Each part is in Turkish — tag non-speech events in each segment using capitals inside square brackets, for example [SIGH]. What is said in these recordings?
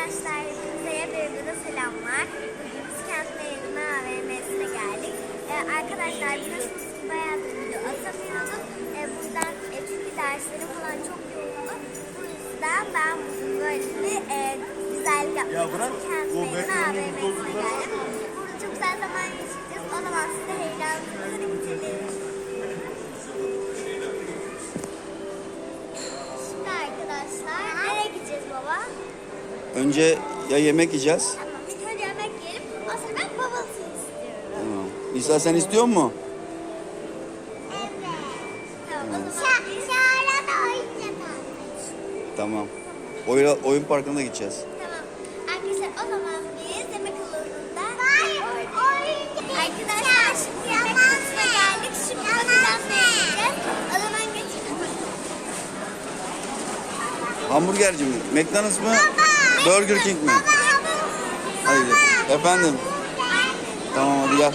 Arkadaşlar hepinize Ebru'da selamlar. Bugün biz kent meydanı AVM'sine geldik. Ee, arkadaşlar biliyorsunuz ki bayağıdır video atamıyordum. Ee, buradan e, çünkü derslerim falan çok yoğundu. Bu yüzden ben bugün böyle bir e, güzellik yapmak için kent meydanı AVM'sine geldim. Burada çok güzel zaman geçireceğiz. O zaman siz de heyecanlısınız. Önce ya yemek yiyeceğiz. İlk önce yemek yiyelim. O sonra ben tea istiyorum. Tamam. Nisa sen istiyor mu? Tamam, o zaman biz... Şahane oyuncak Tamam. Oyun, oyun parkına gideceğiz. Tamam. Arkadaşlar o zaman biz yemek alanında... Arkadaşlar şimdi yemek alanına geldik. Şimdi bakacağız ne yiyeceğiz. O zaman geçelim. Hamburgerci mi? McDonald's mı? Burger King mi? Haydi. Efendim. Tamam hadi gel.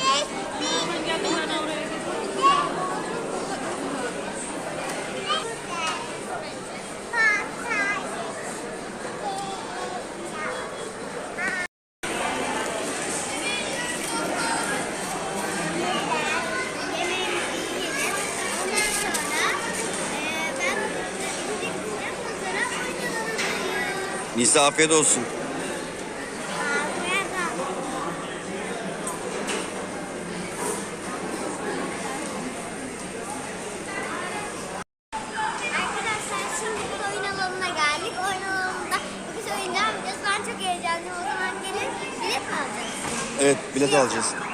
Bilet mi alacağız? Evet bilet alacağız.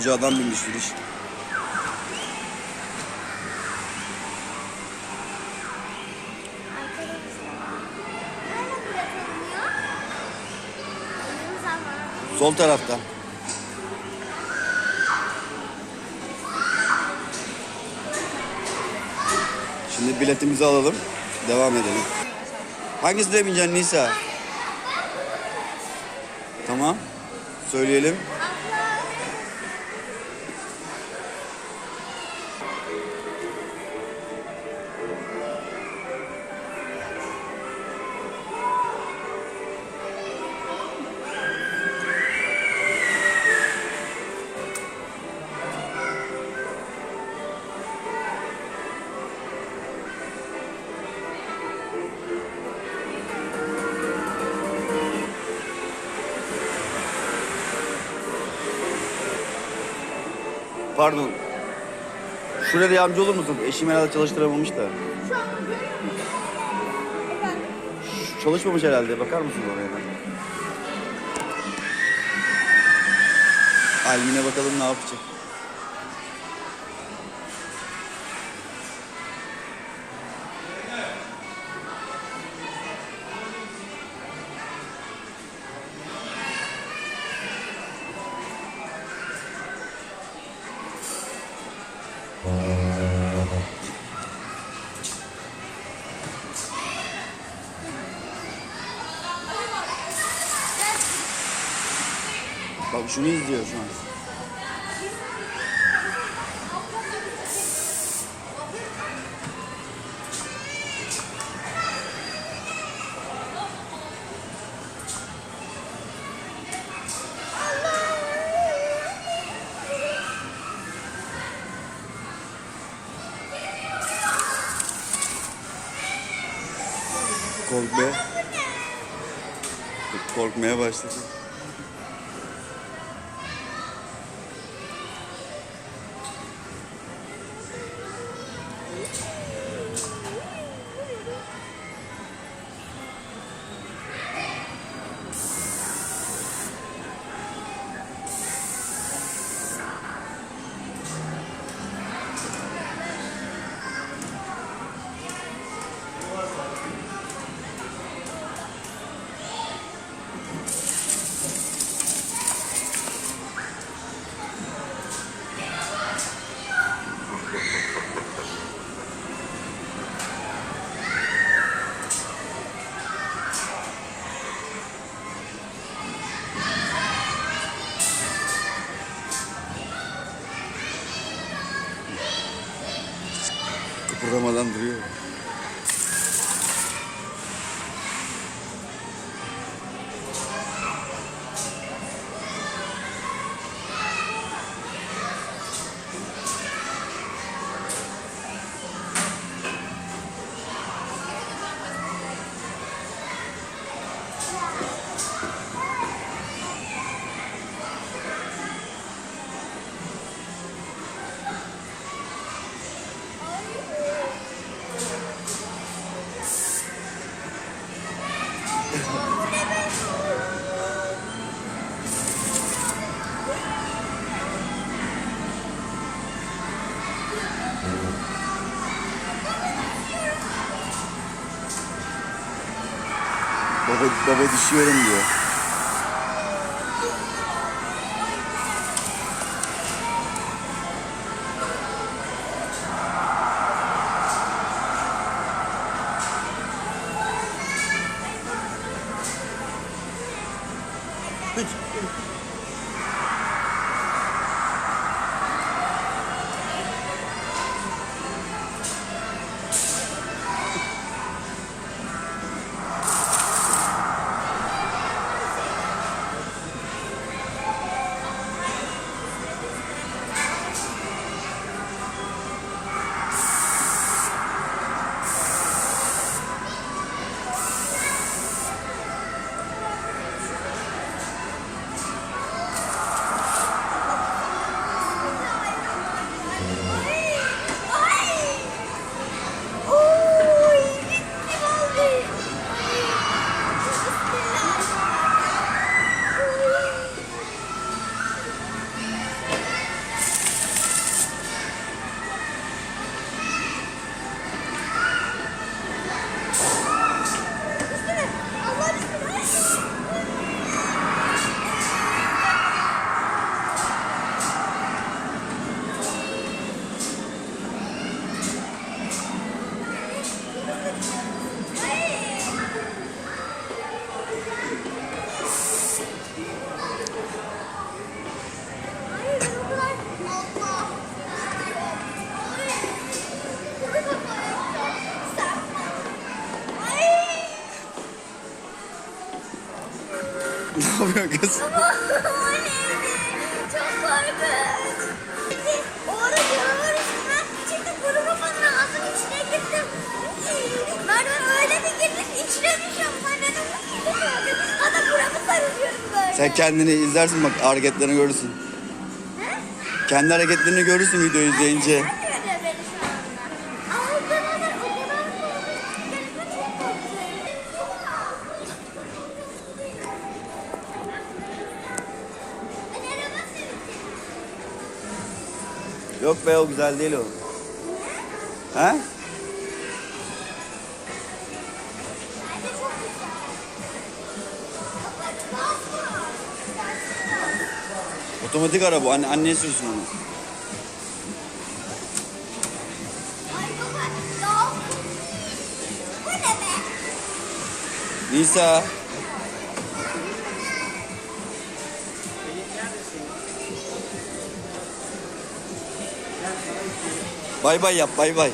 Koca adam binmiş Filiş. Arkadaşlar. Nerede bilet alınıyor? Benim zaman. Sol tarafta. Şimdi biletimizi alalım. Devam edelim. Hangisine bineceksin Nisa? Tamam. Söyleyelim. Pardon. Şuraya da yardımcı olur musun? Eşim herhalde çalıştıramamış da. Şu an? Ş- Çalışmamış herhalde. Bakar mısın oraya da? Almine bakalım ne yapacak. Şunu izliyor şu an. Korkmaya. Korkmaya başladı. Baba düşüyorum diyor. Ne yapıyorsun kız? O neydi? Çok korkunç. Şimdi o ara canavar üstüne çıktı kuru kafanın ağzının içine girdim. Merdiven öyle bir girdik içine düşüyorum. Neydi? Hatta buramı sarılıyorum böyle. Sen kendini izlersin bak hareketlerini görürsün. He? Kendi hareketlerini görürsün videoyu izleyince. Yok be o güzel değil o. He? Otomatik araba. Anne, annen sürsün onu. Nisa. Bay bay yap bay bay.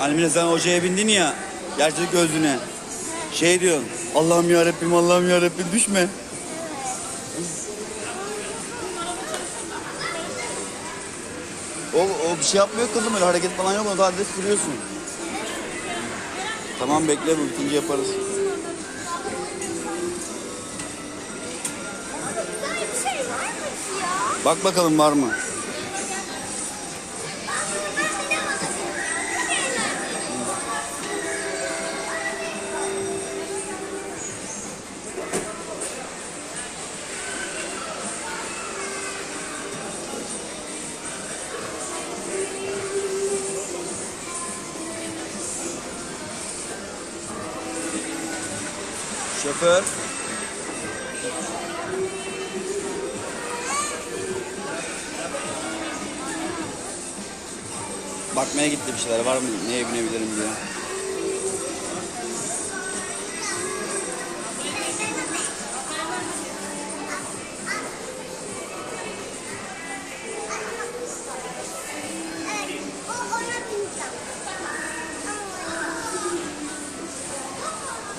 Almina sen hocaya bindin ya gerçek gözlüğüne. Şey diyorsun Allah'ım ya Rabbim Allah'ım ya Rabbim düşme. O, o bir şey yapmıyor kızım öyle hareket falan yok. Onu sadece sürüyorsun. Tamam bekle bu bitince yaparız. Bak bakalım var mı? Şoför. bakmaya gitti bir şeyler var mı neye binebilirim diye.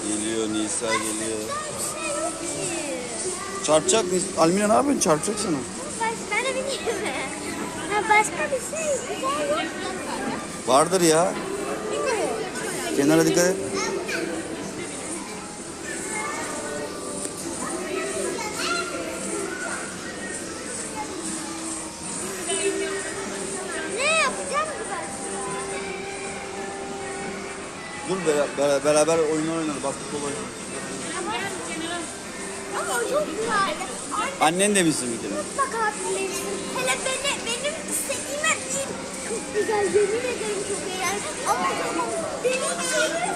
Geliyor Nisa geliyor. Çarpacak mı? Almina ne yapıyorsun? Çarpacak sana. Ben de bilmiyorum. Ha, başka bir şey güzel yok. Vardır ya. Kenara dikkat et. Ben? Dur bera- bera- beraber oyun oynarız. Basketbol oynarız. Ama çok. Anne Annen de misin bir kere? mutlaka bilirsin. Hele beni, güzel yemin ederim çok eğlenceli. Ama tamam deliğin içine,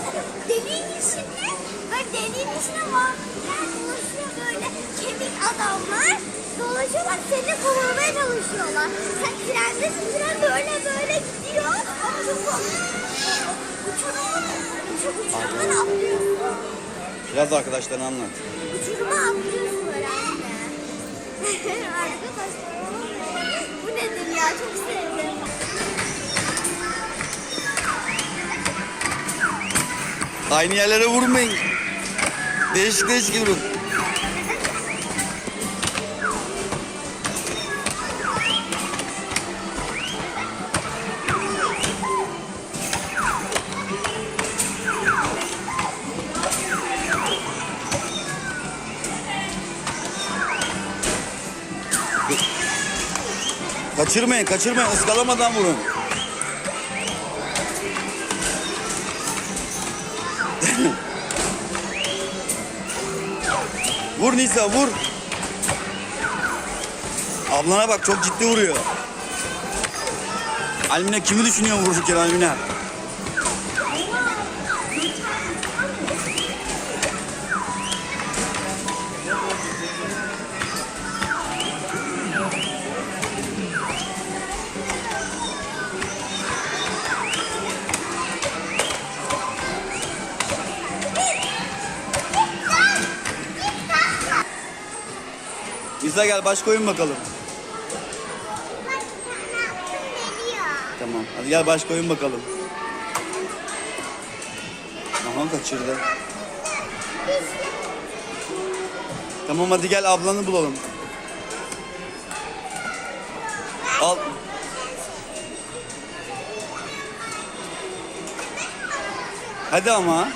deliğin içine ve deliğin içine vampirler dolaşıyor böyle kemik adamlar. Dolaşıyorlar seni kovalamaya çalışıyorlar. Sen trendesin tren böyle böyle gidiyor. Ama çok uçurum, uçurum, uçurumdan atlıyorsun. Biraz da arkadaşlarına anlat. Uçuruma atlıyorsun böyle anne. [LAUGHS] Arkadaşlar bu nedir ya çok sevdim. Aynı yerlere vurmayın. Değişik değişik vurun. Kaçırmayın, kaçırmayın. Iskalamadan vurun. [LAUGHS] Vur Nisa, vur. Ablana bak çok ciddi vuruyor. Almina kimi düşünüyorsun vururken Almina? Nisa gel başka oyun bakalım. Tamam. Hadi gel başka oyun bakalım. Aha kaçırdı. Tamam hadi gel ablanı bulalım. Al. Hadi ama.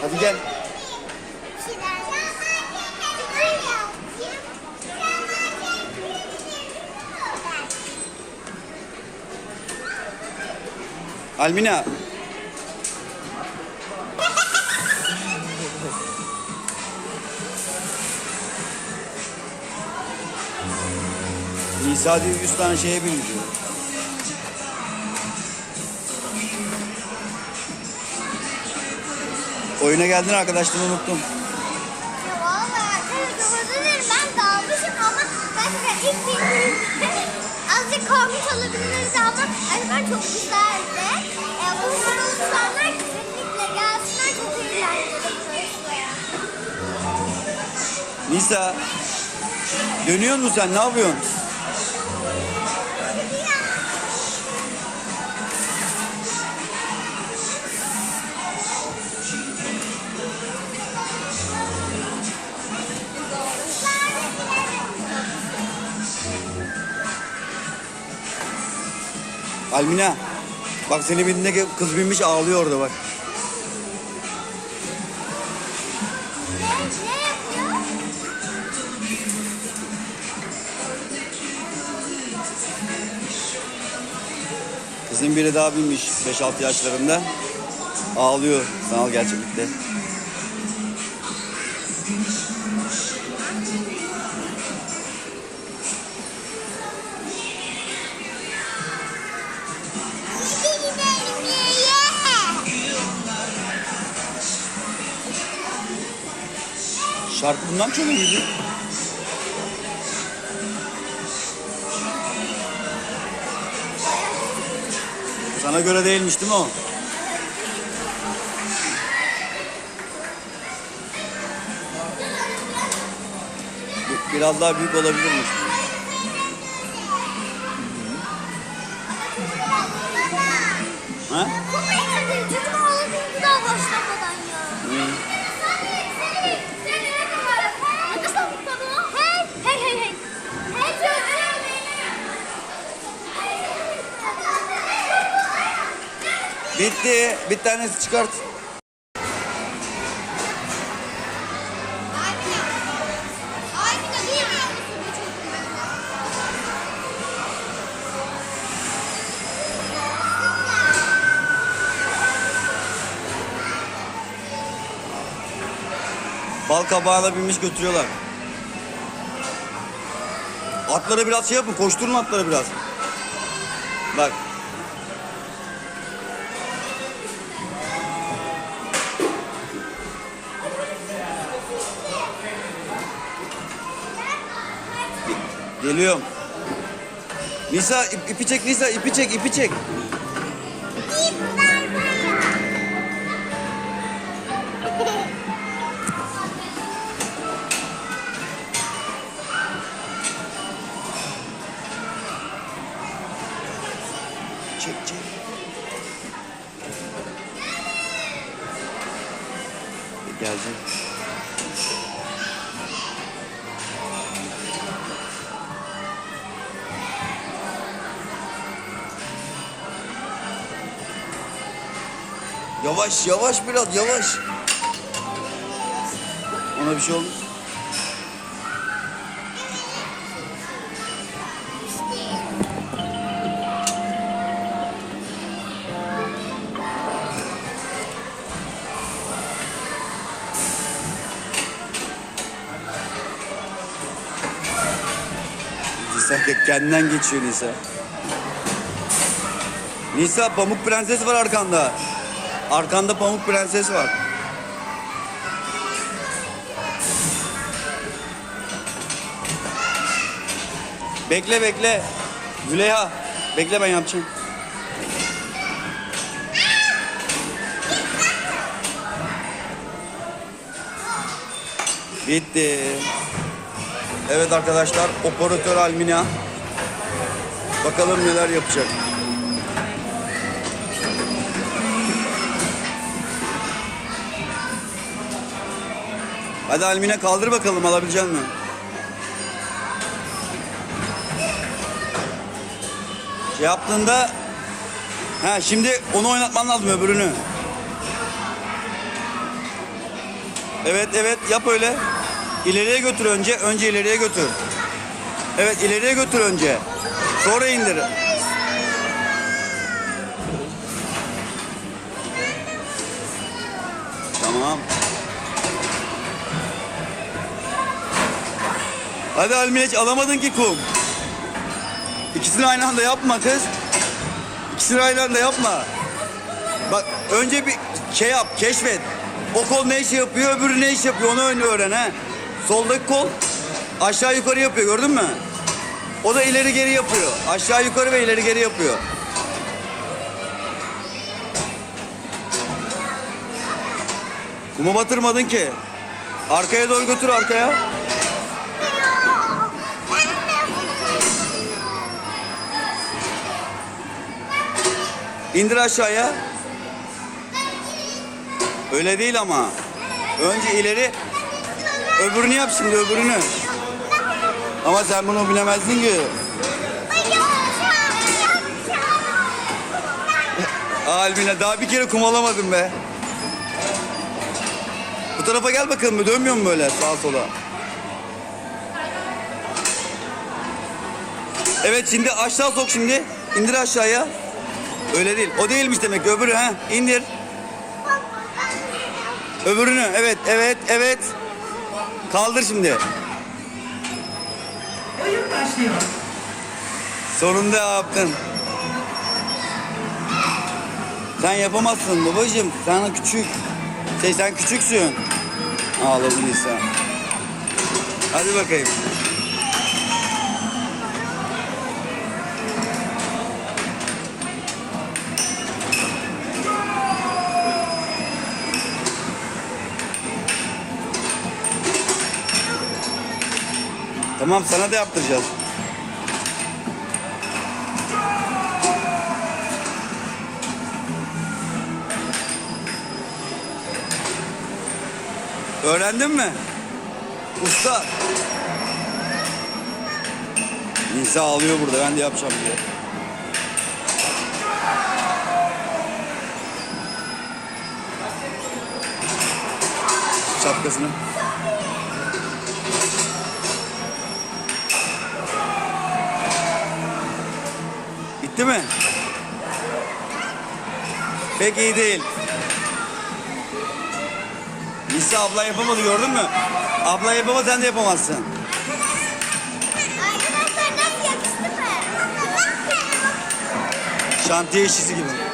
Hadi gel. Almina. Nisa diyor 100 tane şeye bindi diyor. Oyuna geldin arkadaşlığını unuttum. Korkmuş olabiliriz ama ben çok güzeldi. E, bunlar olursanlar kesinlikle gelsinler çok burası. Nisa. Dönüyor musun sen? Ne yapıyorsun? Almina. Bak seni bindiğinde kız binmiş ağlıyor orada bak. Kızın biri daha binmiş 5-6 yaşlarında. Ağlıyor sanal gerçeklikte. Bundan çalıyor muydu? Sana göre değilmiş değil mi o? Bir- Biraz daha büyük olabilirmiş. Bitti. Bir tanesi çıkart. Bal kabağına binmiş götürüyorlar. Atları biraz şey yapın. Koşturun atları biraz. Bak. Geliyorum. Nisa ip, ipi çek Nisa ipi çek ipi çek. Yavaş yavaş biraz yavaş. Ona bir şey oldu. Nisa ke- kendinden geçiyor Nisa. Nisa Pamuk Prenses var arkanda. Arkanda Pamuk Prenses var. Bekle bekle. Züleyha. Bekle ben yapacağım. Bitti. Evet arkadaşlar operatör Almina. Bakalım neler yapacak. Hadi Almina kaldır bakalım alabilecek mi? Şey yaptığında ha şimdi onu oynatman lazım öbürünü. Evet evet yap öyle. İleriye götür önce. Önce ileriye götür. Evet ileriye götür önce. Sonra indir. Hadi Almineç alamadın ki kum. İkisini aynı anda yapma kız. İkisini aynı anda yapma. Bak önce bir şey yap, keşfet. O kol ne iş yapıyor, öbürü ne iş yapıyor onu önce öğren ha. Soldaki kol aşağı yukarı yapıyor gördün mü? O da ileri geri yapıyor. Aşağı yukarı ve ileri geri yapıyor. Kuma batırmadın ki. Arkaya doğru götür arkaya. İndir aşağıya. Öyle değil ama. Önce ileri. Öbürünü yap şimdi öbürünü. Ama sen bunu bilemezdin ki. [LAUGHS] Albine daha bir kere kum alamadın be. Bu tarafa gel bakalım mı? Dönmüyor mu böyle sağa sola? Evet şimdi aşağı sok şimdi. İndir aşağıya. Öyle değil. O değilmiş demek. Öbürü ha. İndir. Öbürünü. Evet, evet, evet. Kaldır şimdi. Oyun başlıyor. Sonunda yaptın. Sen yapamazsın babacığım. Sen küçük. Şey sen küçüksün. Ağladı Nisa. Hadi bakayım. Tamam sana da yaptıracağız. Öğrendin mi? Usta. Nisa ağlıyor burada ben de yapacağım diye. Şapkasını. Bitti mi? Pek iyi değil. Nisa abla yapamadı gördün mü? Abla yapamadı sen de yapamazsın. Arkadaşlar nasıl yakıştı mı? Şantiye işçisi gibi.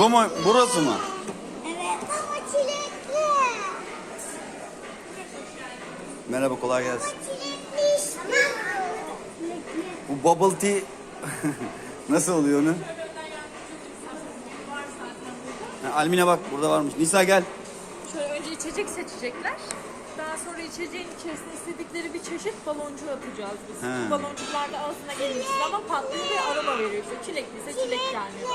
Bu mu? Burası mı? Evet ama çilekli. Merhaba kolay gelsin. Çilekli işte. Bu bubble tea [LAUGHS] nasıl oluyor onu? Ha, Almine bak burada varmış. Nisa gel. Şöyle önce içecek seçecekler. Daha sonra içeceğin içerisine istedikleri bir çeşit baloncu atacağız biz. He. Bu baloncuklar da ağzına gelirsin ama patlıyor ve aroma veriyor. İşte çilekliyse çilek gelmiyor.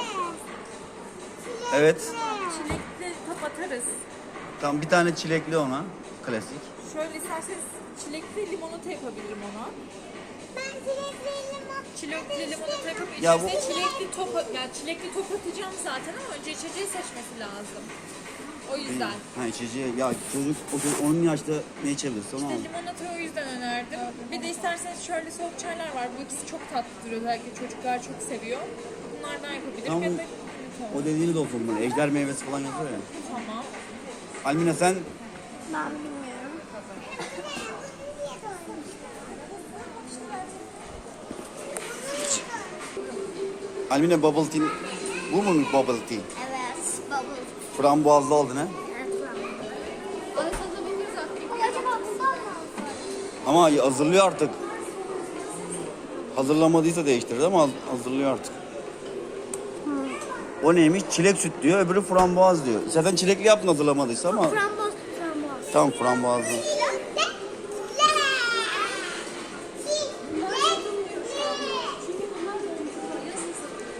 Evet. Çilekli top atarız. Tam bir tane çilekli ona. Klasik. Şöyle isterseniz çilekli limonata yapabilirim ona. Ben çilekli limon. Çilekli limonata yapıp Ya bu- çilekli top, yani çilekli top atacağım zaten ama önce içeceği seçmesi lazım. O yüzden. Ha içeceği. Ya çocuk o çocuk onun yaşta ne içebilir tamam İşte mı? limonatayı o yüzden önerdim. Bir de isterseniz şöyle soğuk çaylar var. Bu ikisi çok tatlıdır. Özellikle çocuklar çok seviyor. Bunlardan yapabilirim. Tamam. Ya da limonata. O dediğini de olsun bana. Ejder meyvesi falan yazıyor ya. Tamam. Almina sen Ben bilmiyorum. Almina bubble tea. Bu mu bubble tea? Evet, bubble. Frambuazlı aldın ha? Ama hazırlıyor artık. Hazırlamadıysa değiştirir ama haz- hazırlıyor artık. O neymiş? Çilek süt diyor, öbürü frambuaz diyor. Zaten çilekli yaptın hazırlamadıysa ama Framboz, framboz. tam frambuazlı.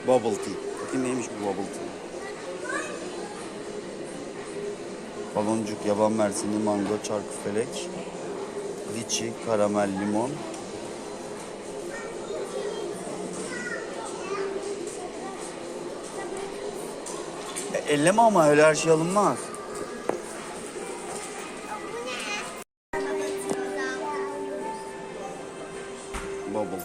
Bubble tea. Bakayım neymiş bu bubble tea? Baloncuk, yaban mersini, mango, çarkıfelek, liçi, karamel, limon. Elleme ama öyle her şey alınmaz. Bubble.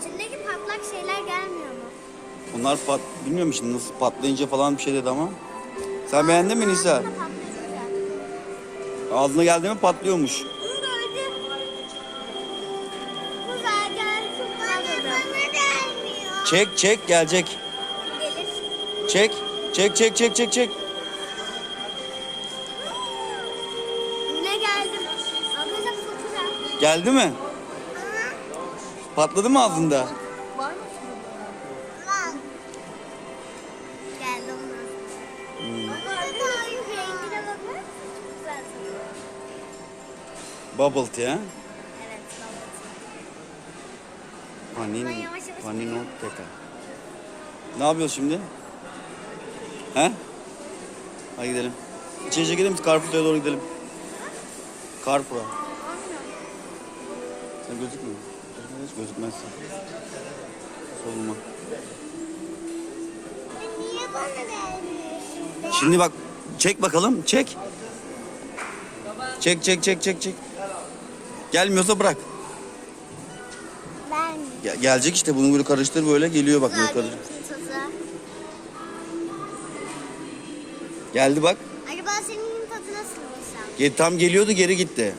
İçindeki patlak şeyler gelmiyor mu? Bunlar pat, bilmiyorum şimdi nasıl patlayınca falan bir şey dedi ama. Sen beğendin mi Nisa? Güzel. Ağzına geldi mi patlıyormuş. Bunu da öyle. Güzel gelsin. Bana, bana gelmiyor. Çek çek gelecek. Çek. Çek çek çek çek çek. Ne geldi? Arkadaşlar güzel. Geldi mi? Patladı mı ağzında? Var mı? Geldi onlar. Hmm. Bubble tea ha? Evet, bubble Panin, Ben yavaş yavaş panino teka. Ne yapıyoruz şimdi? He? Hadi gidelim. İçeri gidelim, Carrefour'a doğru gidelim. Carrefour'a. Sen gözükmüyor. Hiç gözükmezsin. Soluma. Niye bana vermiyorsun? Şimdi bak, çek bakalım, çek. Çek, çek, çek, çek, çek. Gelmiyorsa bırak. Ben Ge- gelecek işte, bunu böyle karıştır böyle, geliyor bak böyle karıştır. Geldi bak. Acaba senin tadı nasıl? Ge- Tam geliyordu, geri gitti.